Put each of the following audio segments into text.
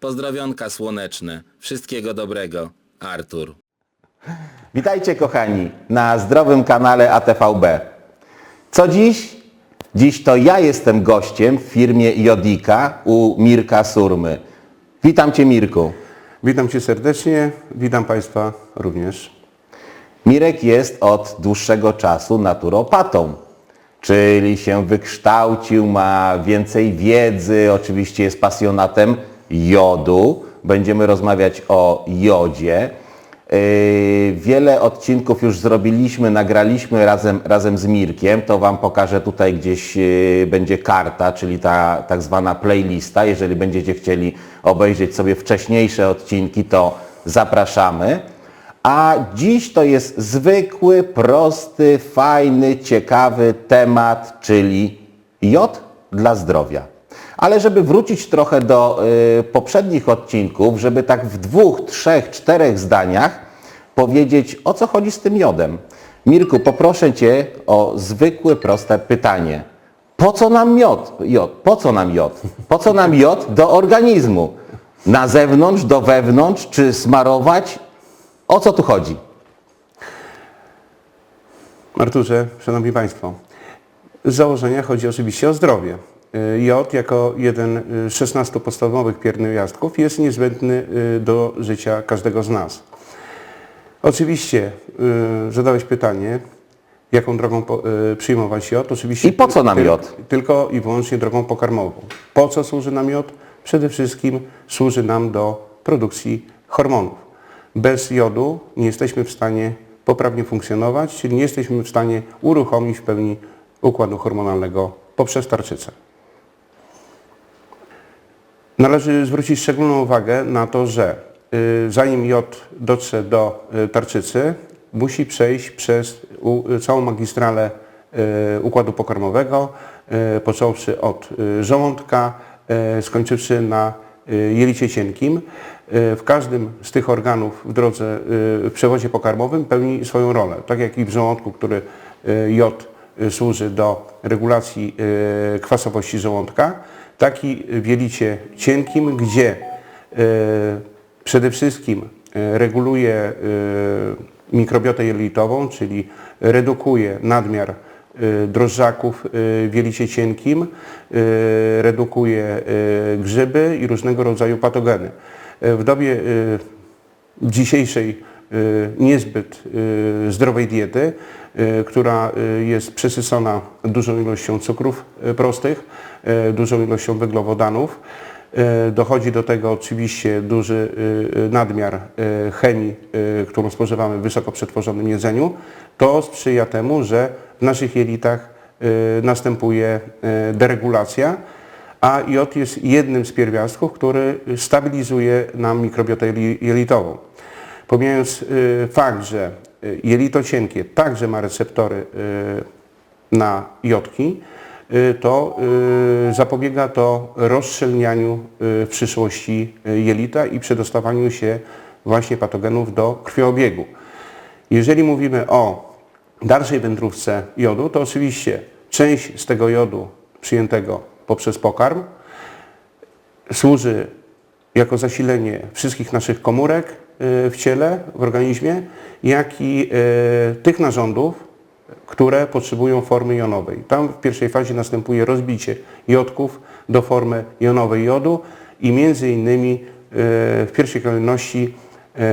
Pozdrowionka słoneczne. Wszystkiego dobrego. Artur. Witajcie kochani na zdrowym kanale ATVB. Co dziś? Dziś to ja jestem gościem w firmie Jodika u Mirka Surmy. Witam Cię Mirku. Witam Cię serdecznie, witam Państwa również. Mirek jest od dłuższego czasu naturopatą, czyli się wykształcił, ma więcej wiedzy, oczywiście jest pasjonatem jodu. Będziemy rozmawiać o jodzie. Yy, Wiele odcinków już zrobiliśmy, nagraliśmy razem, razem z Mirkiem. To Wam pokażę tutaj gdzieś yy, będzie karta, czyli ta tak zwana playlista. Jeżeli będziecie chcieli obejrzeć sobie wcześniejsze odcinki, to zapraszamy. A dziś to jest zwykły, prosty, fajny, ciekawy temat, czyli jod dla zdrowia. Ale żeby wrócić trochę do y, poprzednich odcinków, żeby tak w dwóch, trzech, czterech zdaniach powiedzieć, o co chodzi z tym jodem. Mirku, poproszę Cię o zwykłe, proste pytanie. Po co nam miod? jod? Po co nam jod? Po co nam jod do organizmu? Na zewnątrz, do wewnątrz, czy smarować? O co tu chodzi? Arturze, Szanowni Państwo, z założenia chodzi oczywiście o zdrowie. Y, Jod jako jeden z 16 podstawowych pierwiastków jest niezbędny y, do życia każdego z nas. Oczywiście y, zadałeś pytanie, jaką drogą y, przyjmować jod. Oczywiście I po co nam jod? Tylko i wyłącznie drogą pokarmową. Po co służy nam jod? Przede wszystkim służy nam do produkcji hormonów. Bez jodu nie jesteśmy w stanie poprawnie funkcjonować, czyli nie jesteśmy w stanie uruchomić w pełni układu hormonalnego poprzez tarczycę. Należy zwrócić szczególną uwagę na to, że y, zanim jod dotrze do y, tarczycy, musi przejść przez całą magistralę y, układu pokarmowego, począwszy od żołądka, skończywszy na jelicie cienkim. W każdym z tych organów w drodze, w przewozie pokarmowym pełni swoją rolę. Tak jak i w żołądku, który y, służy do regulacji kwasowości żołądka, tak i w jelicie cienkim, gdzie y, przede wszystkim y, reguluje y, mikrobiotę jelitową, czyli redukuje nadmiar drożdżaków w jelicie cienkim, redukuje grzyby i różnego rodzaju patogeny. W dobie dzisiejszej niezbyt y, zdrowej diety, y, która y, jest przesycona dużą ilością cukrów y, prostych, y, dużą ilością węglowodanów. Y, Dochodzi do tego oczywiście duży y, y, nadmiar y, chemii, y, którą spożywamy w wysoko przetworzonym jedzeniu. To sprzyja temu, że w naszych jelitach y, następuje y, deregulacja, a jod jest jednym z pierwiastków, który stabilizuje nam mikrobiotę jeli- jelitową. Pomijając y, fakt, że y, jelito cienkie także ma receptory y, na jodki, to zapobiega to rozszczelnianiu w przyszłości jelita i przedostawaniu się właśnie patogenów do krwiobiegu. Jeżeli mówimy o dalszej wędrówce jodu, to oczywiście część z tego jodu przyjętego poprzez pokarm służy jako zasilenie wszystkich naszych komórek w ciele, w organizmie, jak i y, tych narządów, które potrzebują formy jonowej. Tam w pierwszej fazie następuje rozbicie jodków do formy jonowej jodu i między innymi y, w pierwszej kolejności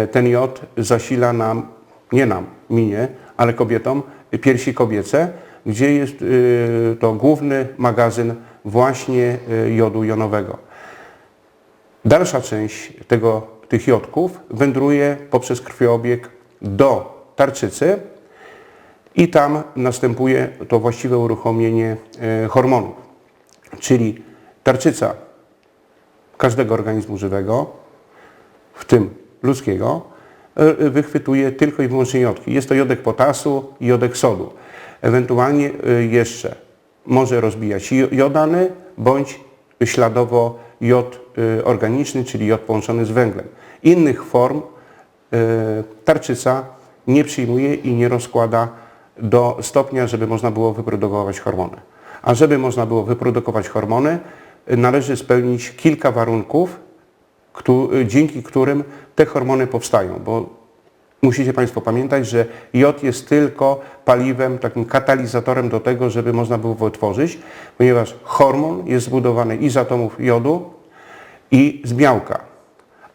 y, ten jod zasila nam, nie nam, minie, ale kobietom, y, piersi kobiece, gdzie jest y, to główny magazyn właśnie y, jodu jonowego. Dalsza część tego, tych jodków wędruje poprzez krwiobieg do tarczycy i tam następuje to właściwe uruchomienie e, hormonów. Czyli tarczyca każdego organizmu żywego w tym ludzkiego, e, wychwytuje tylko i wyłącznie jodki. Jest to jodek potasu i jodek sodu. Ewentualnie e, jeszcze może rozbijać jo- jodany bądź śladowo jod e, organiczny, czyli jod połączony z węglem. Innych form e, tarczyca nie przyjmuje i nie rozkłada do stopnia, żeby można było wyprodukować hormony. A żeby można było wyprodukować hormony, należy spełnić kilka warunków, dzięki którym te hormony powstają, bo musicie Państwo pamiętać, że jod jest tylko paliwem, takim katalizatorem do tego, żeby można było wytworzyć, ponieważ hormon jest zbudowany i z atomów jodu i z białka.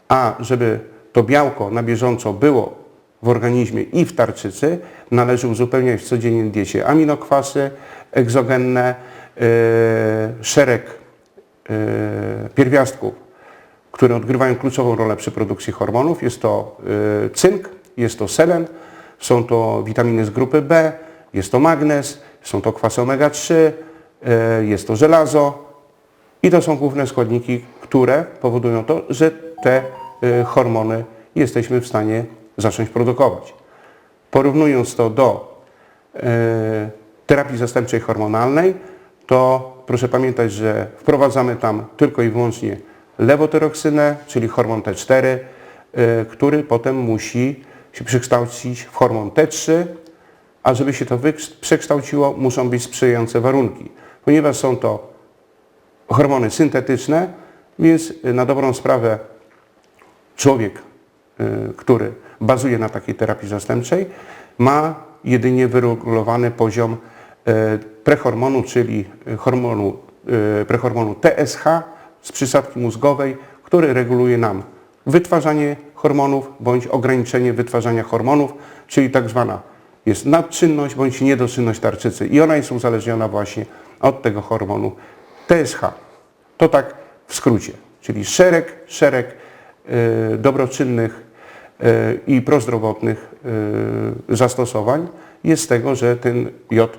A żeby to białko na bieżąco było w organizmie i w tarczycy, należy uzupełniać w codziennej diecie aminokwasy egzogenne, yy, szereg yy, pierwiastków, które odgrywają kluczową rolę przy produkcji hormonów. Jest to y, cynk, jest to selen, są to witaminy z grupy B, jest to magnez, są to kwasy omega-3, y, jest to żelazo i to są główne składniki, które powodują to, że te y, hormony jesteśmy w stanie zacząć produkować. Porównując to do e, terapii zastępczej hormonalnej, to proszę pamiętać, że wprowadzamy tam tylko i wyłącznie lewotyroksynę, czyli hormon T4, e, który potem musi się przekształcić w hormon T3, a żeby się to przekształciło, muszą być sprzyjające warunki, ponieważ są to hormony syntetyczne, więc na dobrą sprawę człowiek, y, który bazuje na takiej terapii zastępczej, ma jedynie wyregulowany poziom y, prehormonu, czyli hormonu, y, prehormonu TSH z przysadki mózgowej, który reguluje nam wytwarzanie hormonów bądź ograniczenie wytwarzania hormonów, czyli tak zwana jest nadczynność bądź niedoczynność tarczycy i ona jest uzależniona właśnie od tego hormonu TSH. To tak w skrócie, czyli szereg, szereg dobroczynnych e, i prozdrowotnych e, zastosowań jest tego, że ten jod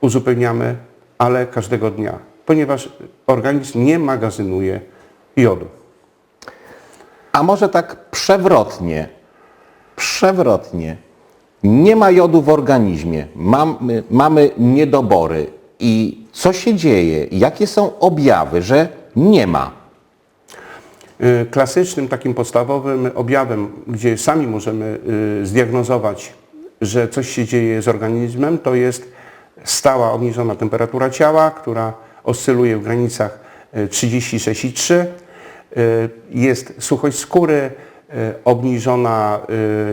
uzupełniamy, ale każdego dnia, ponieważ organizm nie magazynuje jodu. A może tak przewrotnie, przewrotnie. Nie ma jodu w organizmie, mamy, mamy niedobory. I co się dzieje? Jakie są objawy, że nie ma? Y, Klasycznym takim podstawowym objawem, gdzie sami możemy y, zdiagnozować, że coś się dzieje z organizmem, to jest stała obniżona temperatura ciała, która oscyluje w granicach y, 36,3. Y, Jest suchość skóry, obniżona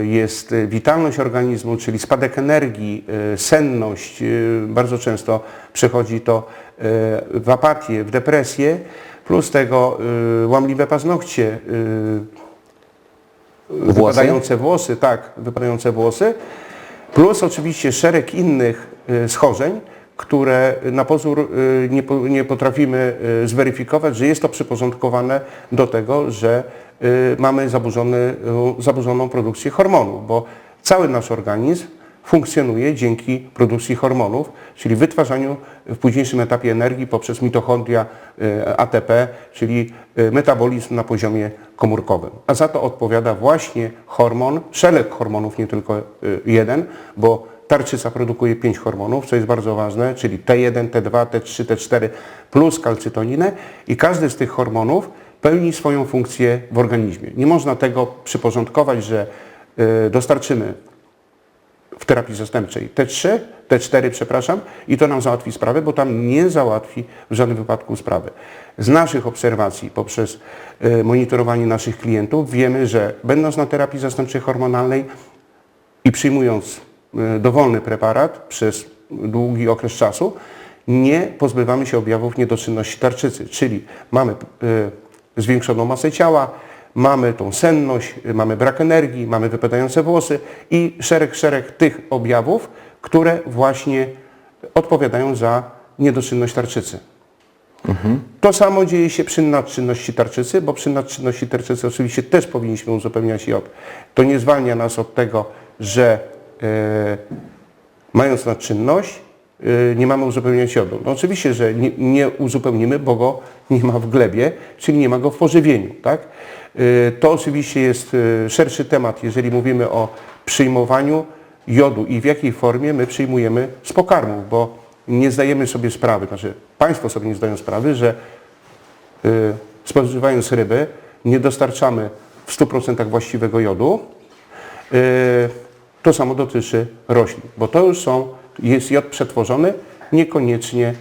jest witalność organizmu, czyli spadek energii, senność. Bardzo często przechodzi to w apatię, w depresję. Plus tego y, łamliwe paznokcie, y, wypadające włosy, tak, wypadające włosy, plus oczywiście szereg innych y, schorzeń, które na pozór y, nie, po- nie potrafimy y, zweryfikować, że jest to przyporządkowane do tego, że y, mamy zaburzony, y, zaburzoną produkcję hormonów, bo cały nasz organizm funkcjonuje dzięki produkcji hormonów, czyli wytwarzaniu w późniejszym etapie energii poprzez mitochondria y, ATP, czyli y, metabolizm na poziomie komórkowym. A za to odpowiada właśnie hormon, szereg hormonów, nie tylko y, jeden, bo tarczyca produkuje pięć hormonów, co jest bardzo ważne, czyli T1, T2, T3, T4 plus kalcytoninę i każdy z tych hormonów pełni swoją funkcję w organizmie. Nie można tego przyporządkować, że dostarczymy w terapii zastępczej T3, T4, przepraszam, i to nam załatwi sprawę, bo tam nie załatwi w żadnym wypadku sprawy. Z naszych obserwacji poprzez e, monitorowanie naszych klientów wiemy, że będąc na terapii zastępczej hormonalnej i przyjmując e, dowolny preparat przez długi okres czasu, nie pozbywamy się objawów niedoczynności tarczycy, czyli mamy e, zwiększoną masę ciała, mamy tą senność, mamy brak energii, mamy wypadające włosy i szereg, szereg tych objawów, które właśnie odpowiadają za niedoczynność tarczycy. To samo dzieje się przy nadczynności tarczycy, bo przy nadczynności tarczycy oczywiście też powinniśmy uzupełniać jod. To nie zwalnia nas od tego, że e, mając nadczynność e, nie mamy uzupełniać jodu. No oczywiście, że nie, nie uzupełnimy, bo go nie ma w glebie, czyli nie ma go w pożywieniu. Tak? Y, To oczywiście jest y, szerszy temat, jeżeli mówimy o przyjmowaniu jodu i w jakiej formie my przyjmujemy z pokarmów, bo nie zdajemy sobie sprawy, znaczy Państwo sobie nie zdają sprawy, że y, spożywając ryby nie dostarczamy w 100% właściwego jodu. To samo dotyczy roślin, bo to już są, jest jod przetworzony, niekoniecznie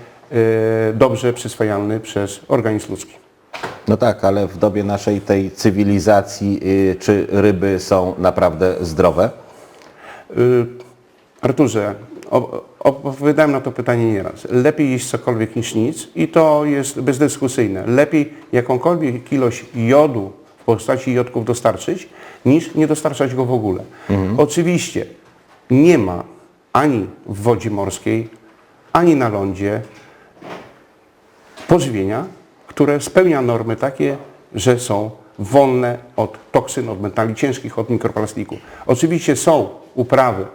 dobrze przyswajalny przez organizm ludzki. No tak, ale w dobie naszej tej cywilizacji, y, czy ryby są naprawdę zdrowe? Y, Arturze, odpowiadałem na to pytanie nieraz. Lepiej jeść cokolwiek niż nic i to jest bezdyskusyjne. Lepiej jakąkolwiek ilość jodu w postaci jodków dostarczyć, niż nie dostarczać go w ogóle. Oczywiście nie ma ani w wodzie morskiej, ani na lądzie pożywienia, które spełnia normy takie, że są wolne od toksyn, od metali ciężkich, od mikroplastiku. Oczywiście są uprawy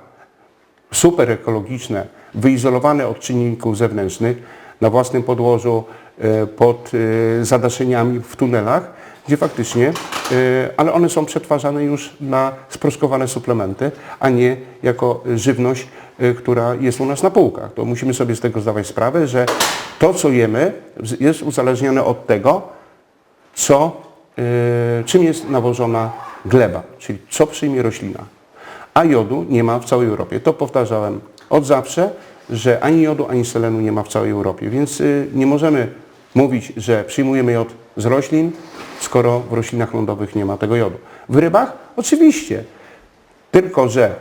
super ekologiczne, wyizolowane od czynników zewnętrznych, na własnym podłożu, e, pod e, zadaszeniami w tunelach, gdzie faktycznie, e, ale one są przetwarzane już na sproszkowane suplementy, a nie jako żywność, która jest u nas na półkach. To musimy sobie z tego zdawać sprawę, że to, co jemy, jest uzależnione od tego, co, e, czym jest nawożona gleba, czyli co przyjmie roślina. A jodu nie ma w całej Europie. To powtarzałem od zawsze, że ani jodu, ani selenu nie ma w całej Europie. Więc y, nie możemy mówić, że przyjmujemy jod z roślin, skoro w roślinach lądowych nie ma tego jodu. W rybach oczywiście, tylko że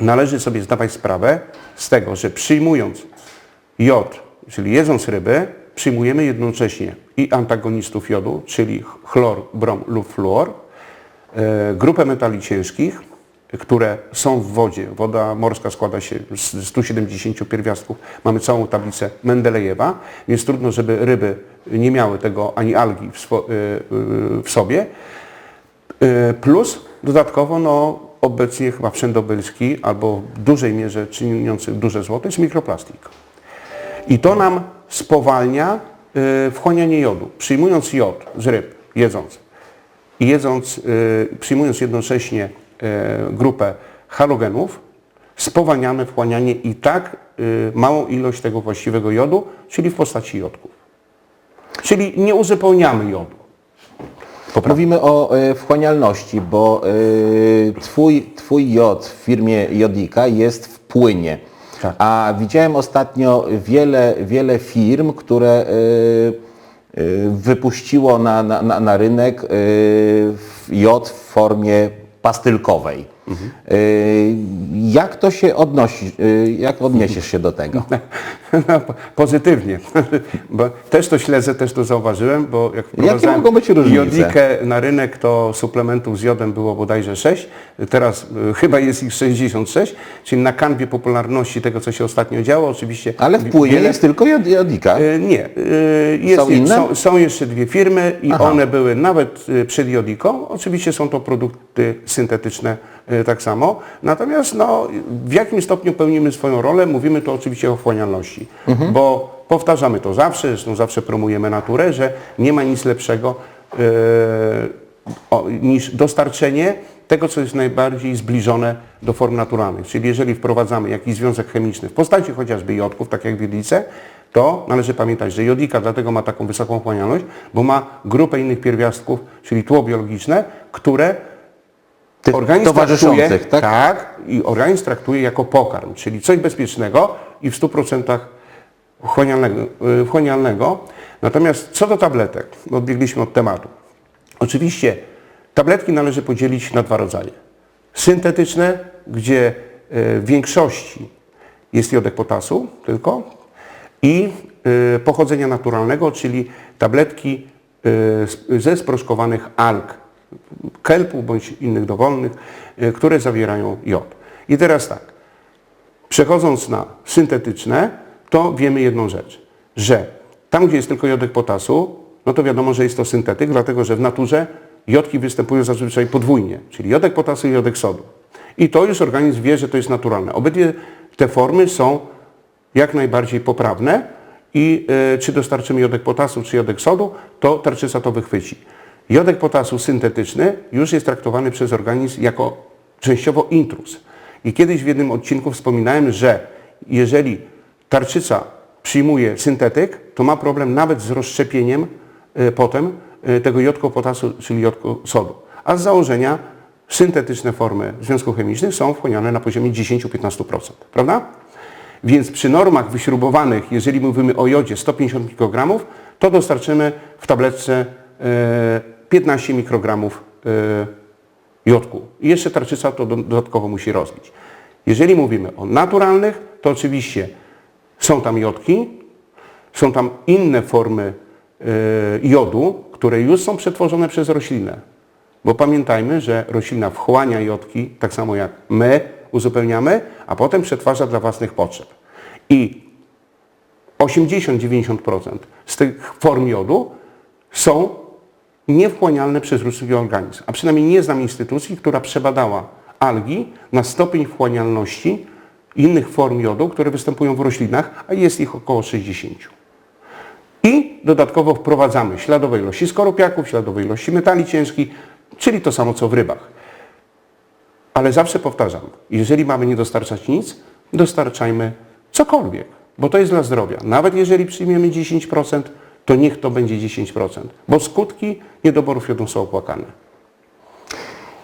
należy sobie zdawać sprawę z tego, że przyjmując jod, czyli jedząc ryby, przyjmujemy jednocześnie i antagonistów jodu, czyli chlor, brom lub fluor, e, grupę metali ciężkich, które są w wodzie. Woda morska składa się z 170 pierwiastków. Mamy całą tablicę Mendelejewa, więc trudno, żeby ryby nie miały tego ani algi w, w sobie. Y, Plus dodatkowo no, obecnie chyba wszędobylski albo w dużej mierze czyniący duże złoto jest mikroplastik. I to nam spowalnia y, wchłanianie jodu. Przyjmując jod z ryb, jedząc i jedząc, y, przyjmując jednocześnie y, grupę halogenów, spowalniamy wchłanianie i tak małą ilość tego właściwego jodu, czyli w postaci jodków. Czyli nie uzupełniamy jodu. Mówimy o wchłanialności, bo twój, twój jod w firmie Jodika jest w płynie. Tak. A widziałem ostatnio wiele, wiele firm, które y, y, wypuściło na, na, na, rynek y, w- jod w formie pastylkowej. Y, jak to się odnosi, jak odniesiesz się do tego? No, po- Pozytywnie, bo też to śledzę, też to zauważyłem, bo jak wprowadzałem mogą być różnice? jodikę na rynek, to suplementów z jodem było bodajże 6, teraz y, chyba jest ich 66, czyli na kanwie popularności tego, co się ostatnio działo, oczywiście... Ale w płynie wiele- jest tylko jod, Jodika. Y, Nie. y, Jest, Są inne? Są, są jeszcze dwie firmy i Aha. one były nawet przed jodiką. Oczywiście są to produkty syntetyczne tak samo. Natomiast no, w jakim stopniu pełnimy swoją rolę, mówimy tu oczywiście o wchłanialności. Mhm. Bo powtarzamy to zawsze, zresztą zawsze promujemy naturę, że nie ma nic lepszego y, o, niż dostarczenie tego, co jest najbardziej zbliżone do form naturalnych. Czyli jeżeli wprowadzamy jakiś związek chemiczny w postaci chociażby jodków, tak jak w jodice, to należy pamiętać, że jodika dlatego ma taką wysoką wchłanialność, bo ma grupę innych pierwiastków, czyli tło biologiczne, które Tych organizm towarzyszących, traktuje, tak? tak, i organizm traktuje jako pokarm, czyli coś bezpiecznego i w 100% wchłanialnego, y, wchłanialnego. Natomiast co do tabletek, odbiegliśmy od tematu. Oczywiście tabletki należy podzielić na dwa rodzaje. Syntetyczne, gdzie y, w większości jest jodek potasu tylko i y, pochodzenia naturalnego, czyli tabletki ze sproszkowanych alg, kelpu bądź innych dowolnych, y, które zawierają jod. I teraz tak, przechodząc na syntetyczne, to wiemy jedną rzecz, że tam, gdzie jest tylko jodek potasu, no to wiadomo, że jest to syntetyk, dlatego że w naturze jodki występują zazwyczaj podwójnie, czyli jodek potasu i jodek sodu. I to już organizm wie, że to jest naturalne. Obydwie te formy są jak najbardziej poprawne i e, czy dostarczymy jodek potasu, czy jodek sodu, to tarczyca to wychwyci. Jodek potasu syntetyczny już jest traktowany przez organizm jako częściowo intruz. I kiedyś w jednym odcinku wspominałem, że jeżeli tarczyca przyjmuje syntetyk, to ma problem nawet z rozszczepieniem y, potem y, tego jodko potasu, czyli jodko sodu. A z założenia syntetyczne formy związków chemicznych są wchłaniane na poziomie 10-15%, prawda? Więc przy normach wyśrubowanych, jeżeli mówimy o jodzie 150 mikrogramów, to dostarczymy w tabletce e, 15 mikrogramów e, jodku. I jeszcze tarczyca to do- dodatkowo musi rozbić. Jeżeli mówimy o naturalnych, to oczywiście są tam jodki, są tam inne formy e, jodu, które już są przetworzone przez roślinę. Bo pamiętajmy, że roślina wchłania jodki, tak samo jak my uzupełniamy, a potem przetwarza dla własnych potrzeb. I 80-90% z tych form jodu są niewchłanialne przez ludzki organizm. A przynajmniej nie znam instytucji, która przebadała algi na stopień wchłanialności innych form jodu, które występują w roślinach, a jest ich około 60. I dodatkowo wprowadzamy śladowe ilości skorupiaków, śladowe ilości metali ciężkich, czyli to samo co w rybach. Ale zawsze powtarzam, jeżeli mamy nie dostarczać nic, dostarczajmy cokolwiek, bo to jest dla zdrowia. Nawet jeżeli przyjmiemy 10%, to niech to będzie 10%, bo skutki niedoborów jodu są opłakane.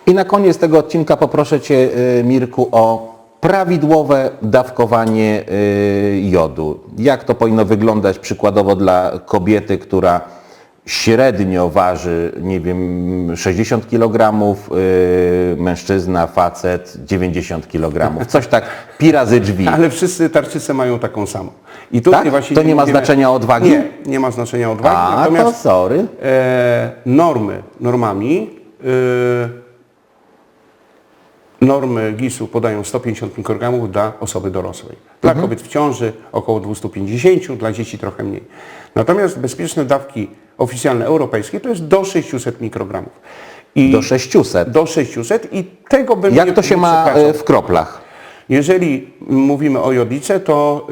I na koniec tego odcinka poproszę Cię, y, Mirku, o prawidłowe dawkowanie y, jodu. Jak to powinno wyglądać przykładowo dla kobiety, która średnio waży, nie wiem, 60 kg, y, mężczyzna, facet 90 kg. Coś tak pi razy drzwi. Ale wszyscy tarczyce mają taką samą. I tutaj Tak? właśnie To nie ma znaczenia odwagi? Nie, nie ma znaczenia odwagi. A, to Natomiast sorry. e, normy normami e, normy GIS-u podają 150 mikrogramów dla osoby dorosłej. Dla Mhm. kobiet w ciąży około 250, dla dzieci trochę mniej. Natomiast bezpieczne dawki oficjalne europejskie to jest do 600 mikrogramów. I Do 600. do 600 i tego bym Jak nie- to się nie ma y, w kroplach? Jeżeli mówimy o jodice, to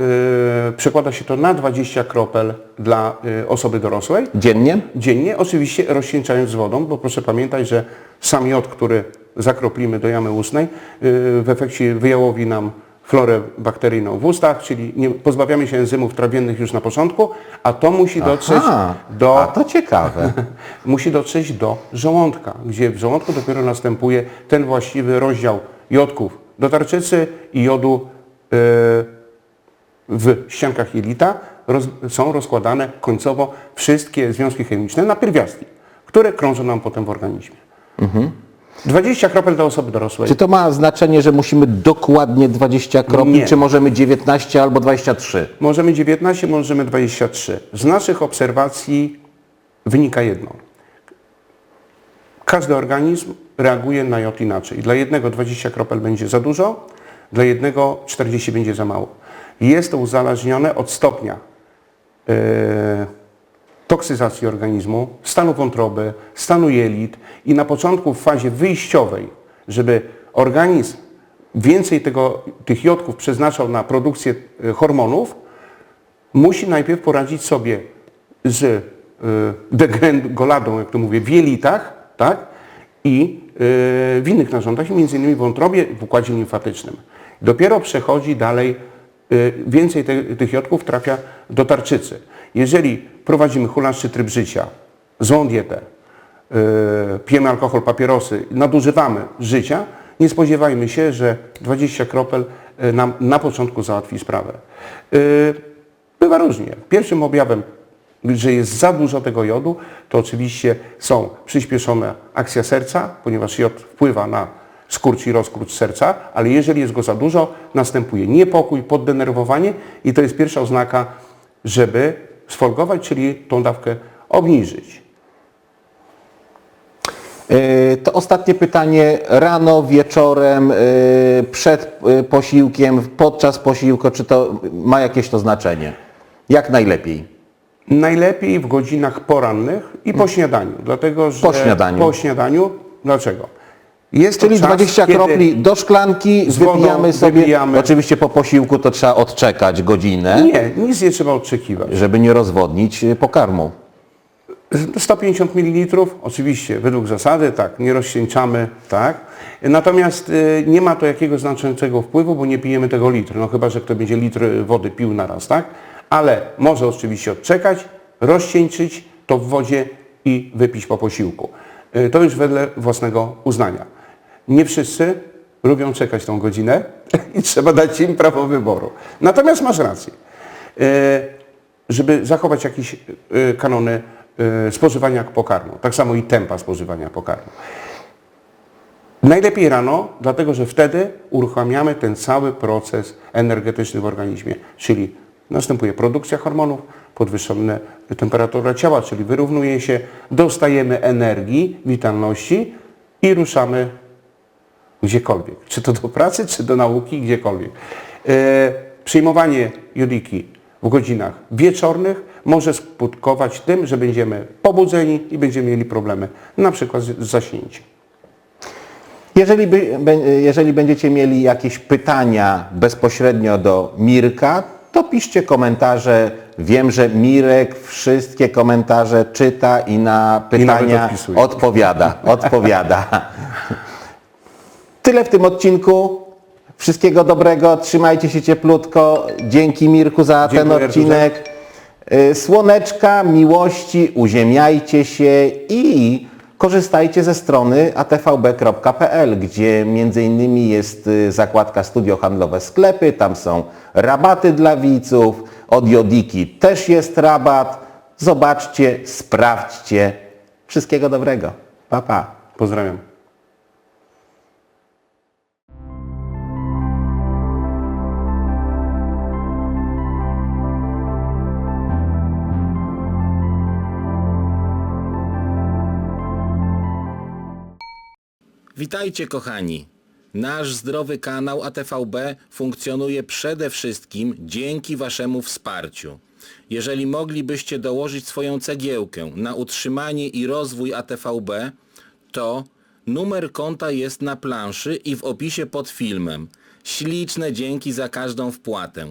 yy, przekłada się to na 20 kropel dla y, osoby dorosłej Dziennie? dziennie, oczywiście rozcieńczając z wodą, bo proszę pamiętać, że sam jod, który zakroplimy do jamy ustnej, yy, w efekcie wyjałowi nam florę bakteryjną w ustach, czyli nie, pozbawiamy się enzymów trawiennych już na początku, a to musi dotrzeć Aha, do a to ciekawe. musi dotrzeć do żołądka, gdzie w żołądku dopiero następuje ten właściwy rozdział jodków do tarczycy i jodu e, w ściankach jelita. Roz, są rozkładane końcowo wszystkie związki chemiczne na pierwiastki, które krążą nam potem w organizmie. 20 kropel dla osoby dorosłej. Czy to ma znaczenie, że musimy dokładnie 20 kropli, Nie. czy możemy 19 albo 23? Możemy 19, możemy 23. Z naszych obserwacji wynika jedno. Każdy organizm reaguje na jod inaczej. Dla jednego 20 kropel będzie za dużo, dla jednego 40 będzie za mało. Jest to uzależnione od stopnia e, toksyzacji organizmu, stanu wątroby, stanu jelit i na początku w fazie wyjściowej, żeby organizm więcej tego, tych jodków przeznaczał na produkcję e, hormonów, musi najpierw poradzić sobie z y, degrengoladą, jak to mówię, w jelitach, tak? I y, w innych narządach, między innymi wątrobie, w układzie limfatycznym. Dopiero przechodzi dalej, więcej te, tych jodków trafia do tarczycy. Jeżeli prowadzimy hulaszczy tryb życia, złą dietę, y, pijemy alkohol, papierosy, nadużywamy życia, nie spodziewajmy się, że 20 kropel y, nam na początku załatwi sprawę. Y, Bywa różnie. Pierwszym objawem, że jest za dużo tego jodu, to oczywiście są przyspieszona akcja serca, ponieważ jod wpływa na skurcz i rozkurcz serca, ale jeżeli jest go za dużo, następuje niepokój, poddenerwowanie i to jest pierwsza oznaka, żeby sfolgować, czyli tą dawkę obniżyć. Yy, To ostatnie pytanie. Rano, wieczorem, yy, przed yy, posiłkiem, podczas posiłku, czy to ma jakieś to znaczenie? Jak najlepiej? Najlepiej w godzinach porannych i po śniadaniu, dlatego że Po śniadaniu. Po śniadaniu. Dlaczego? Jest Czyli czas, 20 kiedy- kropli do szklanki, Z wodą wypijamy sobie. wypijamy. Oczywiście po posiłku to trzeba odczekać godzinę, Nie, nic nie trzeba oczekiwać. żeby nie rozwodnić yy, pokarmu. 150 ml, oczywiście według zasady, tak, nie rozcieńczamy, tak. Natomiast y, nie ma to jakiegoś znaczącego wpływu, bo nie pijemy tego litr, no chyba, że ktoś będzie litr wody pił na raz, tak. Ale może oczywiście odczekać, rozcieńczyć to w wodzie i wypić po posiłku. Y, to już wedle własnego uznania. Nie wszyscy lubią czekać tą godzinę i trzeba dać im prawo wyboru. Natomiast masz rację. E, żeby zachować jakieś e, kanony e, spożywania pokarmu, tak samo i tempa spożywania pokarmu. Najlepiej rano, dlatego że wtedy uruchamiamy ten cały proces energetyczny w organizmie, czyli następuje produkcja hormonów, podwyższona temperatura ciała, czyli wyrównuje się, dostajemy energii, witalności i ruszamy gdziekolwiek. Czy to do pracy, czy do nauki, gdziekolwiek. E, przyjmowanie jodiki w godzinach wieczornych może skutkować tym, że będziemy pobudzeni i będziemy mieli problemy, na przykład z, zaśnięciem. Jeżeli, by, jeżeli będziecie mieli jakieś pytania bezpośrednio do Mirka, to piszcie komentarze. Wiem, że Mirek wszystkie komentarze czyta i na pytania odpisuje. odpowiada. odpowiada. Tyle w tym odcinku. Wszystkiego dobrego, trzymajcie się cieplutko. Dzięki Mirku za ten Dziękuję, odcinek. Y, Słoneczka, miłości, uziemiajcie się i korzystajcie ze strony atvb.pl, gdzie innymi jest y, zakładka Studio Handlowe Sklepy, tam są rabaty dla widzów, od Jodiki też jest rabat. Zobaczcie, sprawdźcie. Wszystkiego dobrego. Pa, pa. Pozdrawiam. Witajcie kochani. Nasz zdrowy kanał ATVB funkcjonuje przede wszystkim dzięki Waszemu wsparciu. Jeżeli moglibyście dołożyć swoją cegiełkę na utrzymanie i rozwój ATVB, to numer konta jest na planszy i w opisie pod filmem. Śliczne dzięki za każdą wpłatę.